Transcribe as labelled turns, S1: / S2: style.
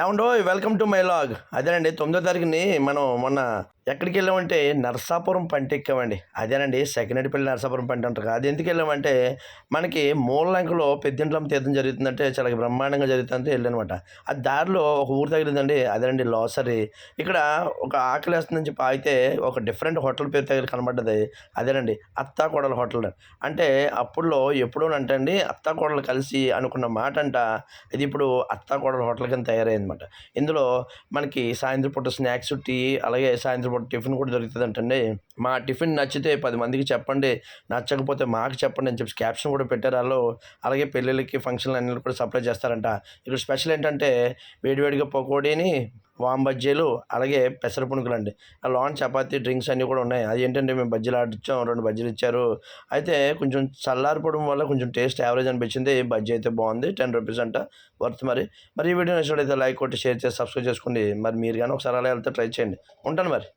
S1: ఏమండో welcome to my log. అదేనండి తొమ్మిదో తారీఖుని మనం మొన్న ఎక్కడికి వెళ్ళామంటే నరసాపురం పంట ఎక్కామండి అదేనండి సెకండెడ్పల్లి నరసాపురం పంట అంటారు. అది ఎందుకు వెళ్ళామంటే మనకి మూలంకలో పెద్దింట్లం తీర్థం జరుగుతుందంటే చాలా బ్రహ్మాండంగా జరుగుతుందంటే వెళ్ళానమాట. ఆ దారిలో ఒక ఊరు తగిలిందండి అదేనండి లోసరి. ఇక్కడ ఒక ఆకలి వేస్తుందని చెప్పి ఒక డిఫరెంట్ హోటల్ పేరు తగిలి కనబడ్డది. అదేనండి అత్తా కోడల హోటల్ అంటే అప్పుడులో ఎప్పుడూ అంటండి అత్తా కోడలు కలిసి అనుకున్న మాట అంట. ఇది ఇప్పుడు అత్తా కోడల హోటల్ కింద తయారైందన్నమాట ఇందులో మనకి సాయంత్రం పూట స్నాక్స్ టీ అలాగే సాయంత్రం పూట టిఫిన్ కూడా దొరుకుతుంది అంటండి మా టిఫిన్ నచ్చితే పది మందికి చెప్పండి నచ్చకపోతే మాకు చెప్పండి అని చెప్పి క్యాప్షన్ కూడా పెట్టారు. వాళ్ళు అలాగే పెళ్ళిళ్ళకి ఫంక్షన్లు అన్ని కూడా సప్లై చేస్తారంట. ఇక్కడ స్పెషల్ ఏంటంటే వేడివేడిగా పకోడీని వామ్ బజ్జీలు అలాగే పెసర పునుకులు అండి లాన్ చపాతీ డ్రింక్స్ అన్నీ కూడా ఉన్నాయి. అది ఏంటంటే మేము బజ్జీలు ఆడిచ్చాం రెండు బజ్జీలు ఇచ్చారు. అయితే కొంచెం చల్లారిపోవడం వల్ల కొంచెం టేస్ట్ యావరేజ్ అనిపించింది. బజ్జీ అయితే బాగుంది టెన్ రూపీస్ అంట వర్త్ మరి. మరి ఈ వీడియో నచ్చినట్లయితే లైక్ కొట్టి షేర్ చేసి సబ్స్క్రైబ్ చేసుకోండి. మరి మీరు కానీ ఒకసారి అలా వెళ్తే ట్రై చేయండి. ఉంటాను మరి.